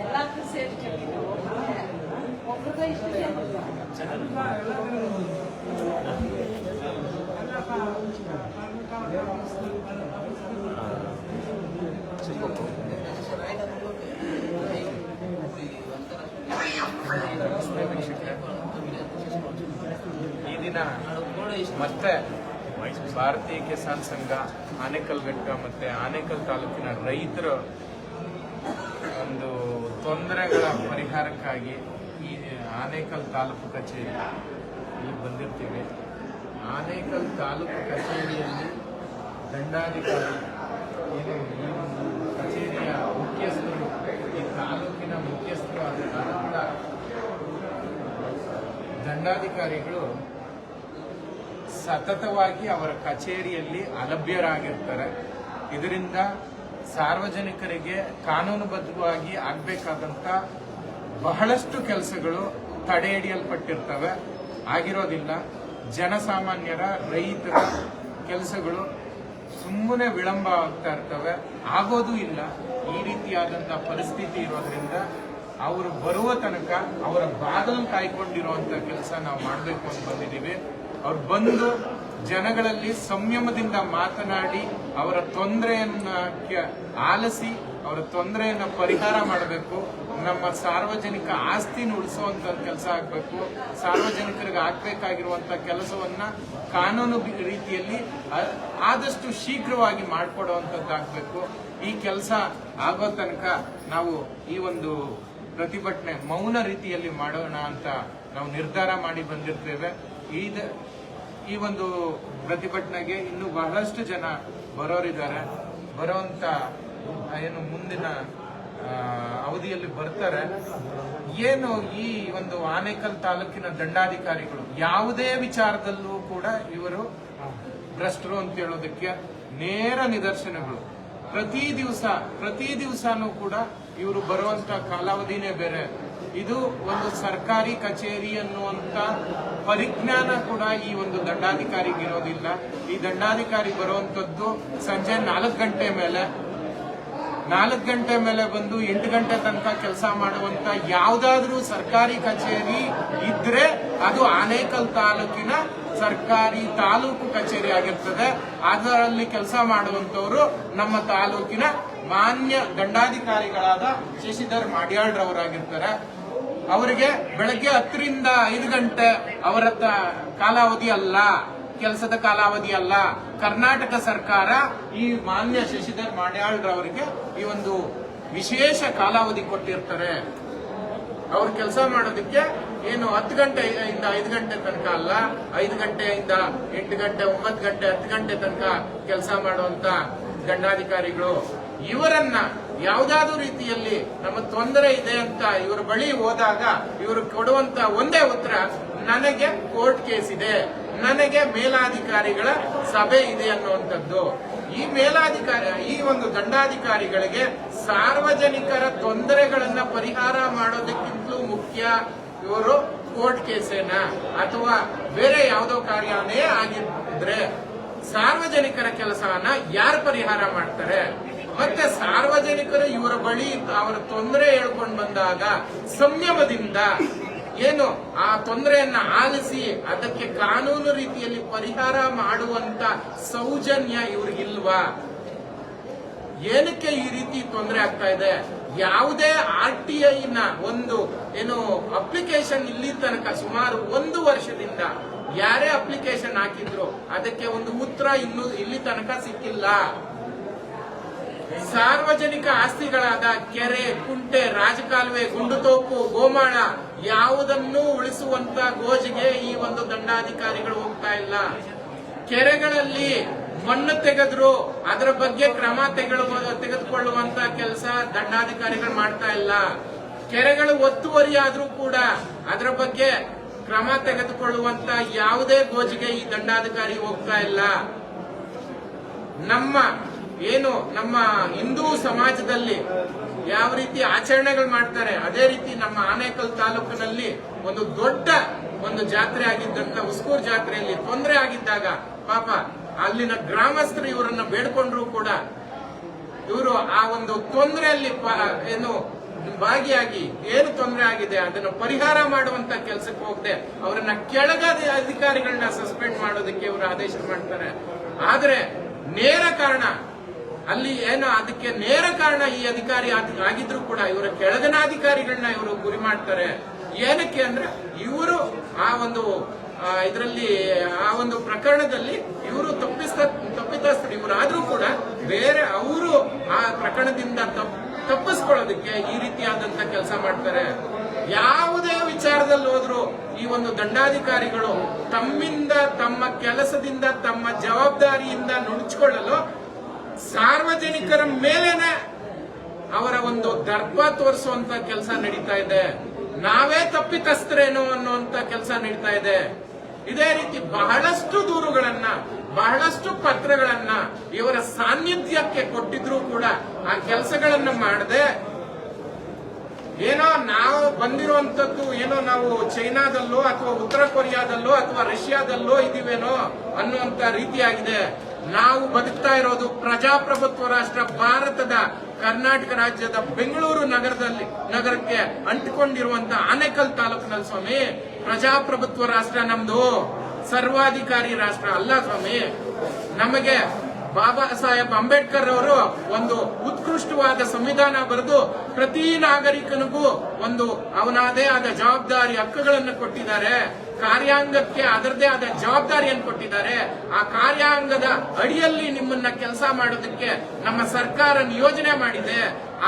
ಎಲ್ಲಾದ್ರೂ ಸೇರಿ ಚೆಲ್ಲಿದ್ದು ಒಬ್ರಿಗೂ ಇಷ್ಟು ಈ ದಿನ ಮತ್ತೆ ಭಾರತೀಯ ಕಿಸಾನ್ ಸಂಘ ಆನೇಕಲ್ ಘಟ್ಟ ಮತ್ತು ಆನೇಕಲ್ ತಾಲೂಕಿನ ರೈತರ ಒಂದು ತೊಂದರೆಗಳ ಪರಿಹಾರಕ್ಕಾಗಿ ಈ ಆನೇಕಲ್ ತಾಲೂಕು ಕಚೇರಿ ಇಲ್ಲಿ ಬಂದಿರ್ತೀವಿ. ಆನೇಕಲ್ ತಾಲೂಕು ಕಚೇರಿಯಲ್ಲಿ ದಂಡಾಧಿಕಾರಿ, ಏನು ಈ ಒಂದು ಕಚೇರಿಯ ಮುಖ್ಯಸ್ಥರು, ಈ ತಾಲೂಕಿನ ಮುಖ್ಯಸ್ಥರು ಆದ ದಂಡಾಧಿಕಾರಿಗಳು ಸತತವಾಗಿ ಅವರ ಕಚೇರಿಯಲ್ಲಿ ಅಲಭ್ಯರಾಗಿರ್ತಾರೆ. ಇದರಿಂದ ಸಾರ್ವಜನಿಕರಿಗೆ ಕಾನೂನುಬದ್ಧವಾಗಿ ಆಗಬೇಕಾದಂಥ ಬಹಳಷ್ಟು ಕೆಲಸಗಳು ತಡೆ ಹಿಡಿಯಲ್ಪಟ್ಟಿರ್ತವೆ ಆಗಿರೋದಿಲ್ಲ. ಜನಸಾಮಾನ್ಯರ ರೈತರ ಕೆಲಸಗಳು ಸುಮ್ಮನೆ ವಿಳಂಬ ಆಗ್ತಾ ಇರ್ತವೆ. ಆಗೋದು ಇಲ್ಲ. ಈ ರೀತಿಯಾದಂಥ ಪರಿಸ್ಥಿತಿ ಇರೋದ್ರಿಂದ ಅವರು ಬರುವ ತನಕ ಅವರ ಬಾಗಿಲು ಕಾಯ್ಕೊಂಡಿರುವಂಥ ಕೆಲಸ ನಾವು ಮಾಡಬೇಕು ಅಂತ ಬಂದಿದ್ದೀವಿ. ಅವ್ರು ಬಂದು ಜನಗಳಲ್ಲಿ ಸಂಯಮದಿಂದ ಮಾತನಾಡಿ ಅವರ ತೊಂದರೆಯನ್ನ ಆಲಿಸಿ ಅವರ ತೊಂದರೆಯನ್ನ ಪರಿಹಾರ ಮಾಡಬೇಕು. ನಮ್ಮ ಸಾರ್ವಜನಿಕ ಆಸ್ತಿನ ಉಳಿಸುವಂತ ಕೆಲಸ ಆಗಬೇಕು. ಸಾರ್ವಜನಿಕರಿಗೆ ಆಗ್ಬೇಕಾಗಿರುವಂತ ಕೆಲಸವನ್ನ ಕಾನೂನು ರೀತಿಯಲ್ಲಿ ಆದಷ್ಟು ಶೀಘ್ರವಾಗಿ ಮಾಡಿಕೊಡುವಂತದ್ದಾಗಬೇಕು. ಈ ಕೆಲಸ ಆಗೋ ತನಕ ನಾವು ಈ ಒಂದು ಪ್ರತಿಭಟನೆ ಮೌನ ರೀತಿಯಲ್ಲಿ ಮಾಡೋಣ ಅಂತ ನಾವು ನಿರ್ಧಾರ ಮಾಡಿ ಬಂದಿರ್ತೇವೆ. ಈದ ಈ ಒಂದು ಪ್ರತಿಭಟನೆಗೆ ಇನ್ನು ಬಹಳಷ್ಟು ಜನ ಬರೋರಿದ್ದಾರೆ. ಬರೋಂತ ಏನು ಮುಂದಿನ ಅವಧಿಯಲ್ಲಿ ಬರ್ತಾರೆ. ಏನು ಈ ಒಂದು ಆನೇಕಲ್ ತಾಲೂಕಿನ ದಂಡಾಧಿಕಾರಿಗಳು ಯಾವುದೇ ವಿಚಾರದಲ್ಲೂ ಕೂಡ ಇವರು ಭ್ರಷ್ಟರು ಅಂತ ಹೇಳೋದಕ್ಕೆ ನೇರ ನಿದರ್ಶನಗಳು. ಪ್ರತಿ ದಿವಸ, ಪ್ರತಿ ದಿವಸನೂ ಕೂಡ ಇವರು ಬರುವಂತ ಕಾಲಾವಧಿನೇ ಬೇರೆ. ಇದು ಒಂದು ಸರ್ಕಾರಿ ಕಚೇರಿ ಅನ್ನುವಂತ ಪರಿಜ್ಞಾನ ಕೂಡ ಈ ಒಂದು ದಂಡಾಧಿಕಾರಿಗೆ ಇರೋದಿಲ್ಲ. ಈ ದಂಡಾಧಿಕಾರಿ ಬರುವಂತದ್ದು ಸಂಜೆ ನಾಲ್ಕು ಗಂಟೆ ಮೇಲೆ. ನಾಲ್ಕು ಗಂಟೆ ಮೇಲೆ ಬಂದು ಎಂಟು ಗಂಟೆ ತನಕ ಕೆಲಸ ಮಾಡುವಂತ ಯಾವುದಾದ್ರೂ ಸರ್ಕಾರಿ ಕಚೇರಿ ಇದ್ರೆ ಅದು ಆನೇಕಲ್ ತಾಲೂಕಿನ ಸರ್ಕಾರಿ ತಾಲೂಕು ಕಚೇರಿ ಆಗಿರ್ತದೆ. ಅದರಲ್ಲಿ ಕೆಲಸ ಮಾಡುವಂತವರು ನಮ್ಮ ತಾಲೂಕಿನ ಮಾನ್ಯ ದಂಡಾಧಿಕಾರಿಗಳಾದ ಶಶಿಧರ್ ಮಾಡ್ಯಾಳ್ರವರಾಗಿರ್ತಾರೆ. ಅವರಿಗೆ ಬೆಳಗ್ಗೆ ಹತ್ತರಿಂದ ಐದು ಗಂಟೆ ಅವರ ಕಾಲಾವಧಿ ಅಲ್ಲ, ಕೆಲಸದ ಕಾಲಾವಧಿ ಅಲ್ಲ. ಕರ್ನಾಟಕ ಸರ್ಕಾರ ಈ ಮಾನ್ಯ ಶಶಿಧರ್ ಮಾಡ್ಯಾಳ್ರವರಿಗೆ ಈ ಒಂದು ವಿಶೇಷ ಕಾಲಾವಧಿ ಕೊಟ್ಟಿರ್ತಾರೆ. ಅವ್ರು ಕೆಲಸ ಮಾಡೋದಕ್ಕೆ ಏನು ಹತ್ತು ಗಂಟೆಯಿಂದ ಐದು ಗಂಟೆ ತನಕ ಅಲ್ಲ, ಐದು ಗಂಟೆಯಿಂದ ಎಂಟು ಗಂಟೆ, ಒಂಬತ್ತು ಗಂಟೆ, ಹತ್ತು ಗಂಟೆ ತನಕ ಕೆಲಸ ಮಾಡುವಂತ ದಂಡಾಧಿಕಾರಿಗಳು ಇವರನ್ನ ಯಾವ್ದಾದ್ರು ರೀತಿಯಲ್ಲಿ ನಮ್ಮ ತೊಂದರೆ ಇದೆ ಅಂತ ಇವರ ಬಳಿ ಹೋದಾಗ ಇವರು ಕೊಡುವಂತ ಒಂದೇ ಉತ್ತರ, ನನಗೆ ಕೋರ್ಟ್ ಕೇಸ್ ಇದೆ, ನನಗೆ ಮೇಲಾಧಿಕಾರಿಗಳ ಸಭೆ ಇದೆ ಅನ್ನುವಂಥದ್ದು. ಈ ಮೇಲಾಧಿಕಾರಿ, ಈ ಒಂದು ದಂಡಾಧಿಕಾರಿಗಳಿಗೆ ಸಾರ್ವಜನಿಕರ ತೊಂದರೆಗಳನ್ನ ಪರಿಹಾರ ಮಾಡೋದಕ್ಕಿಂತಲೂ ಮುಖ್ಯ ಇವರು ಕೋರ್ಟ್ ಕೇಸೇನ, ಅಥವಾ ಬೇರೆ ಯಾವುದೋ ಕಾರ್ಯನೇ ಆಗಿದ್ರೆ ಸಾರ್ವಜನಿಕರ ಕೆಲಸವನ್ನ ಯಾರು ಪರಿಹಾರ ಮಾಡ್ತಾರೆ? ಮತ್ತೆ ಸಾರ್ವಜನಿಕರು ಇವರ ಬಳಿ ಅವರ ತೊಂದರೆ ಹೇಳ್ಕೊಂಡು ಬಂದಾಗ ಸಂಯಮದಿಂದ ಏನು ಆ ತೊಂದರೆಯನ್ನ ಆಲಿಸಿ ಅದಕ್ಕೆ ಕಾನೂನು ರೀತಿಯಲ್ಲಿ ಪರಿಹಾರ ಮಾಡುವಂತ ಸೌಜನ್ಯ ಇವ್ರಿಗಿಲ್ವಾ? ಏನಕ್ಕೆ ಈ ರೀತಿ ತೊಂದರೆ ಆಗ್ತಾ ಇದೆ? ಯಾವುದೇ ಆರ್ ಟಿ ಐನ ಒಂದು ಏನು ಅಪ್ಲಿಕೇಶನ್ ಇಲ್ಲಿ ತನಕ ಸುಮಾರು ಒಂದು ವರ್ಷದಿಂದ ಯಾರೇ ಅಪ್ಲಿಕೇಶನ್ ಹಾಕಿದ್ರು ಅದಕ್ಕೆ ಒಂದು ಉತ್ತರ ಇನ್ನು ಇಲ್ಲಿ ತನಕ ಸಿಕ್ಕಿಲ್ಲ. ಸಾರ್ವಜನಿಕ ಆಸ್ತಿಗಳಾದ ಕೆರೆ, ಕುಂಟೆ, ರಾಜಕಾಲುವೆ ಗುಂಡುತೋಪು ಗೋಮಾಳ ಯಾವುದನ್ನೂ ಉಳಿಸುವಂತ ಗೋಜಿಗೆ ಈ ಒಂದು ದಂಡಾಧಿಕಾರಿಗಳು ಹೋಗ್ತಾ ಇಲ್ಲ. ಕೆರೆಗಳಲ್ಲಿ ಮಣ್ಣು ತೆಗೆದ್ರು, ಅದರ ಬಗ್ಗೆ ಕ್ರಮ ತೆಗೆದು ತೆಗೆದುಕೊಳ್ಳುವಂತ ಕೆಲಸ ದಂಡಾಧಿಕಾರಿಗಳು ಮಾಡ್ತಾ ಇಲ್ಲ. ಕೆರೆಗಳು ಒತ್ತುವರಿ ಕೂಡ ಅದರ ಬಗ್ಗೆ ಕ್ರಮ ತೆಗೆದುಕೊಳ್ಳುವಂತ ಯಾವುದೇ ಗೋಜಿಗೆ ಈ ದಂಡಾಧಿಕಾರಿ ಹೋಗ್ತಾ ಇಲ್ಲ. ನಮ್ಮ ಏನು ನಮ್ಮ ಹಿಂದೂ ಸಮಾಜದಲ್ಲಿ ಯಾವ ರೀತಿ ಆಚರಣೆಗಳು ಮಾಡ್ತಾರೆ, ಅದೇ ರೀತಿ ನಮ್ಮ ಆನೇಕಲ್ ತಾಲೂಕಿನಲ್ಲಿ ಒಂದು ದೊಡ್ಡ ಒಂದು ಜಾತ್ರೆ ಆಗಿದ್ದಂತ ಉಸ್ಕೂರ್ ಜಾತ್ರೆಯಲ್ಲಿ ತೊಂದರೆ ಆಗಿದ್ದಾಗ ಪಾಪ ಅಲ್ಲಿನ ಗ್ರಾಮಸ್ಥರು ಇವರನ್ನ ಬೇಡ್ಕೊಂಡ್ರು ಕೂಡ ಇವರು ಆ ಒಂದು ತೊಂದರೆಯಲ್ಲಿ ಏನು ಭಾಗಿಯಾಗಿ ಏನು ತೊಂದರೆ ಆಗಿದೆ ಅದನ್ನು ಪರಿಹಾರ ಮಾಡುವಂತ ಕೆಲಸಕ್ಕೆ ಹೋಗದೆ ಅವರನ್ನ ಕೆಳಗಾದ ಅಧಿಕಾರಿಗಳನ್ನ ಸಸ್ಪೆಂಡ್ ಮಾಡೋದಕ್ಕೆ ಇವರು ಆದೇಶ ಮಾಡ್ತಾರೆ. ಆದ್ರೆ ನೇರ ಕಾರಣ ಅಲ್ಲಿ ಏನು ಅದಕ್ಕೆ ನೇರ ಕಾರಣ ಈ ಅಧಿಕಾರಿ ಆಗಿದ್ರು ಕೂಡ ಇವರ ಕೆಳಗನ ಅಧಿಕಾರಿಗಳನ್ನ ಇವರು ಗುರಿ ಮಾಡ್ತಾರೆ. ಏನಕ್ಕೆ ಅಂದ್ರೆ ಇವರು ಆ ಒಂದು ಇದರಲ್ಲಿ, ಆ ಒಂದು ಪ್ರಕರಣದಲ್ಲಿ ಇವರು ತಪ್ಪಿಸ್ತ, ತಪ್ಪಿತಸ್ಥರು. ಇವರಾದ್ರೂ ಕೂಡ ಬೇರೆ ಅವರು ಆ ಪ್ರಕರಣದಿಂದ ತಪ್- ತಪ್ಪಿಸ್ಕೊಳ್ಳೋದಕ್ಕೆ ಈ ರೀತಿಯಾದಂತ ಕೆಲಸ ಮಾಡ್ತಾರೆ. ಯಾವುದೇ ವಿಚಾರದಲ್ಲಿ ಹೋದ್ರು ಈ ಒಂದು ದಂಡಾಧಿಕಾರಿಗಳು ತಮ್ಮಿಂದ, ತಮ್ಮ ಕೆಲಸದಿಂದ, ತಮ್ಮ ಜವಾಬ್ದಾರಿಯಿಂದ ನುಣುಚಿಕೊಳ್ಳಲು ಸಾರ್ವಜನಿಕರ ಮೇಲೇನೆ ಅವರ ಒಂದು ದರ್ಪ ತೋರಿಸುವಂತ ಕೆಲಸ ನಡೀತಾ ಇದೆ. ನಾವೇ ತಪ್ಪಿತಸ್ಥರೇನೋ ಅನ್ನುವಂತ ಕೆಲಸ ನಡೀತಾ ಇದೆ. ಇದೇ ರೀತಿ ಬಹಳಷ್ಟು ದೂರುಗಳನ್ನ, ಬಹಳಷ್ಟು ಪತ್ರಗಳನ್ನ ಇವರ ಸಾನ್ನಿಧ್ಯಕ್ಕೆ ಕೊಟ್ಟಿದ್ರು ಕೂಡ ಆ ಕೆಲಸಗಳನ್ನು ಮಾಡದೆ ಏನೋ ನಾವು ಬಂದಿರುವಂತದ್ದು ಏನೋ ನಾವು ಚೈನಾದಲ್ಲೋ ಅಥವಾ ಉತ್ತರ ಕೊರಿಯಾದಲ್ಲೋ ಅಥವಾ ರಷ್ಯಾದಲ್ಲೋ ಇದೀವೇನೋ ಅನ್ನುವಂತ ರೀತಿಯಾಗಿದೆ. ನಾವು ಬದುಕ್ತಾ ಇರೋದು ಪ್ರಜಾಪ್ರಭುತ್ವ ರಾಷ್ಟ್ರ ಭಾರತದ ಕರ್ನಾಟಕ ರಾಜ್ಯದ ಬೆಂಗಳೂರು ನಗರದಲ್ಲಿ, ನಗರಕ್ಕೆ ಅಂಟಿಕೊಂಡಿರುವಂತ ಆನೇಕಲ್ ತಾಲೂಕಿನಲ್ಲಿ ಸ್ವಾಮಿ. ಪ್ರಜಾಪ್ರಭುತ್ವ ರಾಷ್ಟ್ರ ನಮ್ದು. ಸರ್ವಾಧಿಕಾರಿ ರಾಷ್ಟ್ರ ಅಲ್ಲ ಸ್ವಾಮಿ. ನಮಗೆ ಬಾಬಾ ಸಾಹೇಬ್ ಅಂಬೇಡ್ಕರ್ ಅವರು ಒಂದು ಉತ್ಕೃಷ್ಟವಾದ ಸಂವಿಧಾನ ಬರೆದು ಪ್ರತಿ ನಾಗರಿಕನಿಗೂ ಒಂದು ಅವನದೇ ಆದ ಜವಾಬ್ದಾರಿ ಹಕ್ಕುಗಳನ್ನು ಕೊಟ್ಟಿದ್ದಾರೆ. ಕಾರ್ಯಾಂಗಕ್ಕೆ ಅದರದೇ ಆದ ಜವಾಬ್ದಾರಿಯನ್ನು ಕೊಟ್ಟಿದ್ದಾರೆ. ಆ ಕಾರ್ಯಾಂಗದ ಅಡಿಯಲ್ಲಿ ನಿಮ್ಮನ್ನ ಕೆಲಸ ಮಾಡೋದಕ್ಕೆ ನಮ್ಮ ಸರ್ಕಾರ ನಿಯೋಜನೆ ಮಾಡಿದೆ.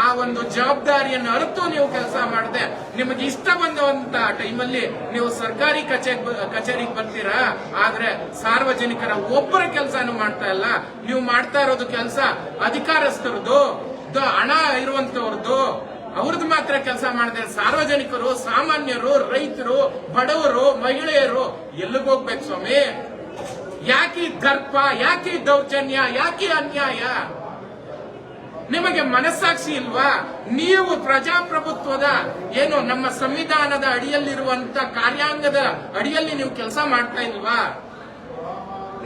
ಆ ಒಂದು ಜವಾಬ್ದಾರಿಯನ್ನು ಅರಿತು ನೀವು ಕೆಲಸ ಮಾಡದೆ, ನಿಮಗೆ ಇಷ್ಟ ಬಂದಂತ ಟೈಮಲ್ಲಿ ನೀವು ಸರ್ಕಾರಿ ಕಚೇರಿ ಕಚೇರಿಗೆ ಬರ್ತೀರಾ? ಆದ್ರೆ ಸಾರ್ವಜನಿಕರ ಒಬ್ಬರ ಕೆಲಸನೂ ಮಾಡ್ತಾ ಇಲ್ಲ. ನೀವು ಮಾಡ್ತಾ ಇರೋದು ಕೆಲಸ ಅಧಿಕಾರಸ್ಥರದ್ದು ಹಣ ಇರುವಂತವ್ರದ್ದು. ಅವ್ರದ್ದು ಮಾತ್ರ ಕೆಲಸ ಮಾಡಿದ್ರೆ ಸಾರ್ವಜನಿಕರು, ಸಾಮಾನ್ಯರು, ರೈತರು, ಬಡವರು, ಮಹಿಳೆಯರು, ಎಲ್ಲಿಗೆ ಹೋಗ್ಬೇಕು ಸ್ವಾಮಿ? ಯಾಕೆ ಈ ದರ್ಪ, ಯಾಕೆ ದೌರ್ಜನ್ಯ, ಯಾಕೆ ಅನ್ಯಾಯ? ನಿಮಗೆ ಮನಸ್ಸಾಕ್ಷಿ ಇಲ್ವಾ? ನೀವು ಪ್ರಜಾಪ್ರಭುತ್ವದ ಏನು ನಮ್ಮ ಸಂವಿಧಾನದ ಅಡಿಯಲ್ಲಿರುವಂತ ಕಾರ್ಯಾಂಗದ ಅಡಿಯಲ್ಲಿ ನೀವು ಕೆಲಸ ಮಾಡ್ತಾ ಇಲ್ವಾ?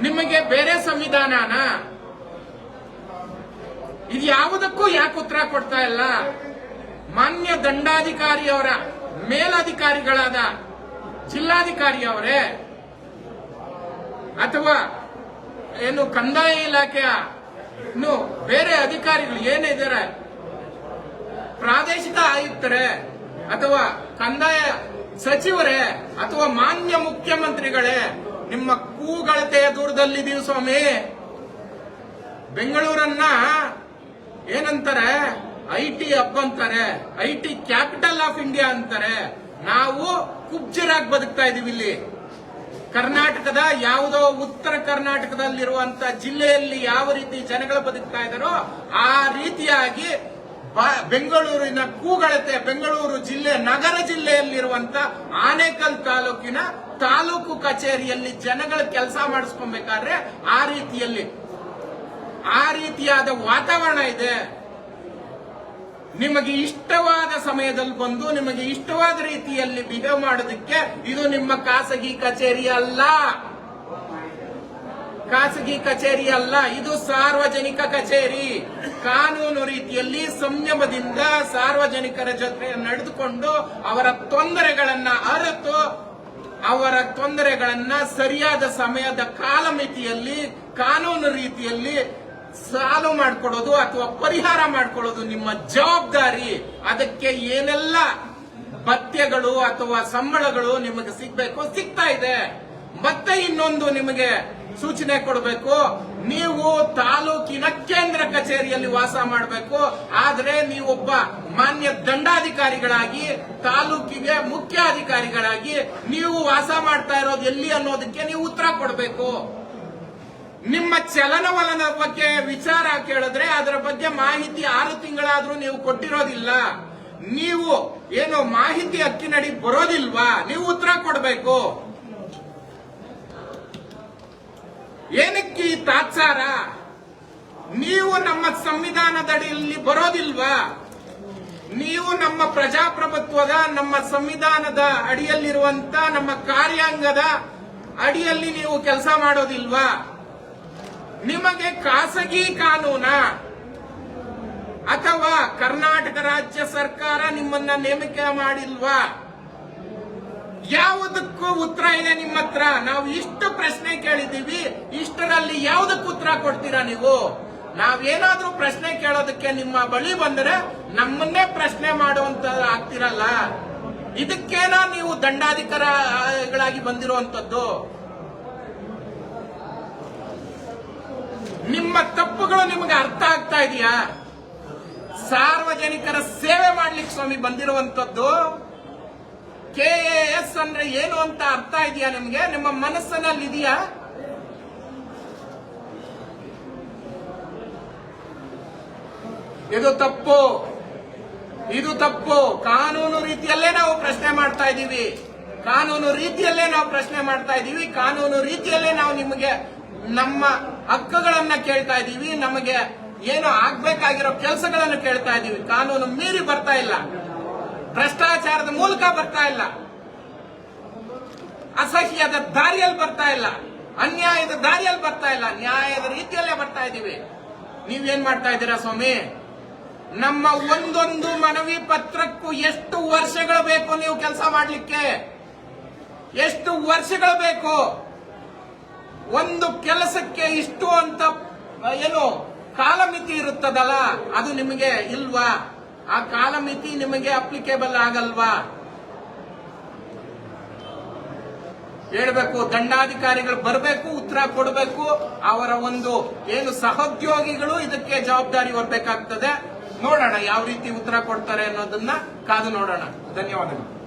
ನಿಮಗೆ ಬೇರೆ ಸಂವಿಧಾನನ? ಇದು ಯಾವುದಕ್ಕೂ ಯಾಕೆ ಉತ್ತರ ಕೊಡ್ತಾ ಇಲ್ಲ? ಮಾನ್ಯ ದಂಡಾಧಿಕಾರಿಯವರ ಮೇಲಧಿಕಾರಿಗಳಾದ ಜಿಲ್ಲಾಧಿಕಾರಿಯವರೇ ಅಥವಾ ಏನು ಕಂದಾಯ ಇಲಾಖೆಯ ಬೇರೆ ಅಧಿಕಾರಿಗಳು ಏನಿದ್ದಾರೆ ಪ್ರಾದೇಶಿಕ ಆಯುಕ್ತರೇ ಅಥವಾ ಕಂದಾಯ ಸಚಿವರೇ ಅಥವಾ ಮಾನ್ಯ ಮುಖ್ಯಮಂತ್ರಿಗಳೇ, ನಿಮ್ಮ ಕೂಗಳತೆಯ ದೂರದಲ್ಲಿದ್ದೀವಿ ಸ್ವಾಮಿ. ಬೆಂಗಳೂರನ್ನ ಏನಂತಾರೆ? ಐ ಟಿ ಹಬ್ ಅಂತಾರೆ I T capital of India ಅಂತಾರೆ. ನಾವು ಕುಬ್ಜರಾಗಿ ಬದುಕ್ತಾ ಇದೀವಿ ಇಲ್ಲಿ. ಕರ್ನಾಟಕದ ಯಾವುದೋ ಉತ್ತರ ಕರ್ನಾಟಕದಲ್ಲಿರುವಂತ ಜಿಲ್ಲೆಯಲ್ಲಿ ಯಾವ ರೀತಿ ಜನಗಳು ಬದುಕ್ತಾ ಇದ್ದಾರೋ ಆ ರೀತಿಯಾಗಿ ಬೆಂಗಳೂರಿನ ಕೂಗಳತೆ, ಬೆಂಗಳೂರು ಜಿಲ್ಲೆ, ನಗರ ಜಿಲ್ಲೆಯಲ್ಲಿರುವಂತ ಆನೇಕಲ್ ತಾಲೂಕಿನ ತಾಲೂಕು ಕಚೇರಿಯಲ್ಲಿ ಜನಗಳ ಕೆಲಸ ಮಾಡಿಸ್ಕೊಬೇಕಾದ್ರೆ ಆ ರೀತಿಯಲ್ಲಿ, ಆ ರೀತಿಯಾದ ವಾತಾವರಣ ಇದೆ. ನಿಮಗೆ ಇಷ್ಟವಾದ ಸಮಯದಲ್ಲಿ ಬಂದು ನಿಮಗೆ ಇಷ್ಟವಾದ ರೀತಿಯಲ್ಲಿ ಬಿಹೇವ್ ಮಾಡೋದಕ್ಕೆ ಇದು ನಿಮ್ಮ ಖಾಸಗಿ ಕಚೇರಿ ಅಲ್ಲ. ಖಾಸಗಿ ಕಚೇರಿ ಅಲ್ಲ, ಇದು ಸಾರ್ವಜನಿಕ ಕಚೇರಿ. ಕಾನೂನು ರೀತಿಯಲ್ಲಿ ಸಂಯಮದಿಂದ ಸಾರ್ವಜನಿಕರ ಜೊತೆ ನಡೆದುಕೊಂಡು ಅವರ ತೊಂದರೆಗಳನ್ನ ಅರತು ಅವರ ತೊಂದರೆಗಳನ್ನ ಸರಿಯಾದ ಸಮಯದ ಕಾಲಮಿತಿಯಲ್ಲಿ, ಕಾನೂನು ರೀತಿಯಲ್ಲಿ ಸಾಲು ಮಾಡ್ಕೊಡೋದು ಅಥವಾ ಪರಿಹಾರ ಮಾಡ್ಕೊಳ್ಳೋದು ನಿಮ್ಮ ಜವಾಬ್ದಾರಿ. ಅದಕ್ಕೆ ಏನೆಲ್ಲ ಭತ್ಯಗಳು ಅಥವಾ ಸಂಬಳಗಳು ನಿಮಗೆ ಸಿಗ್ಬೇಕು, ಸಿಗ್ತಾ ಇದೆ. ಮತ್ತೆ ಇನ್ನೊಂದು ನಿಮಗೆ ಸೂಚನೆ ಕೊಡಬೇಕು. ನೀವು ತಾಲೂಕಿನ ಕೇಂದ್ರ ಕಚೇರಿಯಲ್ಲಿ ವಾಸ ಮಾಡಬೇಕು. ಆದ್ರೆ ನೀವೊಬ್ಬ ಮಾನ್ಯ ದಂಡಾಧಿಕಾರಿಗಳಾಗಿ, ತಾಲೂಕಿಗೆ ಮುಖ್ಯಾಧಿಕಾರಿಗಳಾಗಿ ನೀವು ವಾಸ ಮಾಡ್ತಾ ಇರೋದು ಎಲ್ಲಿ ಅನ್ನೋದಕ್ಕೆ ನೀವು ಉತ್ತರ ಕೊಡಬೇಕು. ನಿಮ್ಮ ಚಲನವಲನ ಬಗ್ಗೆ ವಿಚಾರ ಕೇಳಿದ್ರೆ ಅದರ ಬಗ್ಗೆ ಮಾಹಿತಿ ಆರು ತಿಂಗಳಾದ್ರೂ ನೀವು ಕೊಟ್ಟಿರೋದಿಲ್ಲ. ನೀವು ಏನು ಮಾಹಿತಿ ಹಕ್ಕಿನಡಿ ಬರೋದಿಲ್ವಾ? ನೀವು ಉತ್ತರ ಕೊಡಬೇಕು. ಏನಕ್ಕೆ ಈ ತಾತ್ಸಾರ? ನೀವು ನಮ್ಮ ಸಂವಿಧಾನದಡಿಯಲ್ಲಿ ಬರೋದಿಲ್ವಾ? ನೀವು ನಮ್ಮ ಪ್ರಜಾಪ್ರಭುತ್ವದ, ನಮ್ಮ ಸಂವಿಧಾನದ ಅಡಿಯಲ್ಲಿರುವಂತ, ನಮ್ಮ ಕಾರ್ಯಾಂಗದ ಅಡಿಯಲ್ಲಿ ನೀವು ಕೆಲಸ ಮಾಡೋದಿಲ್ವಾ? ನಿಮಗೆ ಖಾಸಗಿ ಕಾನೂನ ಅಥವಾ ಕರ್ನಾಟಕ ರಾಜ್ಯ ಸರ್ಕಾರ ನಿಮ್ಮನ್ನ ನೇಮಕ ಮಾಡಿಲ್ವಾ? ಯಾವುದಕ್ಕೂ ಉತ್ತರ ಇದೆ ನಿಮ್ಮ ಹತ್ರ. ನಾವು ಇಷ್ಟು ಪ್ರಶ್ನೆ ಕೇಳಿದ್ದೀವಿ, ಇಷ್ಟರಲ್ಲಿ ಯಾವುದಕ್ಕೂ ಉತ್ತರ ಕೊಡ್ತೀರಾ ನೀವು? ನಾವೇನಾದ್ರೂ ಪ್ರಶ್ನೆ ಕೇಳೋದಕ್ಕೆ ನಿಮ್ಮ ಬಳಿ ಬಂದರೆ ನಮ್ಮನ್ನೇ ಪ್ರಶ್ನೆ ಮಾಡುವಂತ ಆಗ್ತಿರಲ್ಲ. ಇದಕ್ಕೇನ ನೀವು ದಂಡಾಧಿಕಾರಿಗಳಾಗಿ ಬಂದಿರುವಂತದ್ದು? ನಿಮ್ಮ ತಪ್ಪುಗಳು ನಿಮಗೆ ಅರ್ಥ ಆಗ್ತಾ ಇದೆಯಾ? ಸಾರ್ವಜನಿಕರ ಸೇವೆ ಮಾಡ್ಲಿಕ್ಕೆ ಸ್ವಾಮಿ ಬಂದಿರುವಂತದ್ದು ಕೆ ಎಸ್ ಅಂದ್ರೆ ಏನು ಅಂತ ಅರ್ಥ ಇದೆಯಾ ನಿಮಗೆ? ನಿಮ್ಮ ಮನಸ್ಸಿನಲ್ಲಿ ಇದೆಯಾ? ಇದು ತಪ್ಪು. ಇದು ತಪ್ಪು. ಕಾನೂನು ರೀತಿಯಲ್ಲೇ ನಾವು ಪ್ರಶ್ನೆ ಮಾಡ್ತಾ ಇದ್ದೀವಿ ಕಾನೂನು ರೀತಿಯಲ್ಲೇ ನಾವು ಪ್ರಶ್ನೆ ಮಾಡ್ತಾ ಇದ್ದೀವಿ ಕಾನೂನು ರೀತಿಯಲ್ಲೇ ನಾವು ನಿಮಗೆ ನಮ್ಮ ಹಕ್ಕುಗಳನ್ನ ಕೇಳ್ತಾ ಇದ್ದೀವಿ, ನಮಗೆ ಏನು ಆಗ್ಬೇಕಾಗಿರೋ ಕೆಲಸಗಳನ್ನು ಕೇಳ್ತಾ ಇದ್ದೀವಿ. ಕಾನೂನು ಮೀರಿ ಬರ್ತಾ ಇಲ್ಲ. ಭ್ರಷ್ಟಾಚಾರದ ಮೂಲಕ ಬರ್ತಾ ಇಲ್ಲ. ಅಸಹ್ಯದ ದಾರಿಯಲ್ಲಿ ಬರ್ತಾ ಇಲ್ಲ. ಅನ್ಯಾಯದ ದಾರಿಯಲ್ಲಿ ಬರ್ತಾ ಇಲ್ಲ. ನ್ಯಾಯದ ರೀತಿಯಲ್ಲೇ ಬರ್ತಾ ಇದ್ದೀವಿ. ನೀವೇನ್ ಮಾಡ್ತಾ ಇದ್ದೀರಾ ಸ್ವಾಮಿ? ನಮ್ಮ ಒಂದೊಂದು ಮನವಿ ಪತ್ರಕ್ಕೂ ಎಷ್ಟು ವರ್ಷಗಳು ಬೇಕು ನೀವು ಕೆಲಸ ಮಾಡಲಿಕ್ಕೆ? ಎಷ್ಟು ವರ್ಷಗಳು ಬೇಕು? ಒಂದು ಕೆಲಸಕ್ಕೆ ಇಷ್ಟು ಅಂತ ಏನು ಕಾಲಮಿತಿ ಇರುತ್ತದಲ್ಲ, ಅದು ನಿಮಗೆ ಇಲ್ವಾ? ಆ ಕಾಲಮಿತಿ ನಿಮಗೆ ಅಪ್ಲಿಕೇಬಲ್ ಆಗಲ್ವಾ? ಹೇಳಬೇಕು, ದಂಡಾಧಿಕಾರಿಗಳು ಬರಬೇಕು, ಉತ್ತರ ಕೊಡಬೇಕು, ಅವರ ಒಂದು ಏನು ಸಹೋದ್ಯೋಗಿಗಳು ಇದಕ್ಕೆ ಜವಾಬ್ದಾರಿ ಹೊರಬೇಕಾಗ್ತದೆ. ನೋಡೋಣ, ಯಾವ ರೀತಿ ಉತ್ತರ ಕೊಡ್ತಾರೆ ಅನ್ನೋದನ್ನ ಕಾದು ನೋಡೋಣ. ಧನ್ಯವಾದಗಳು.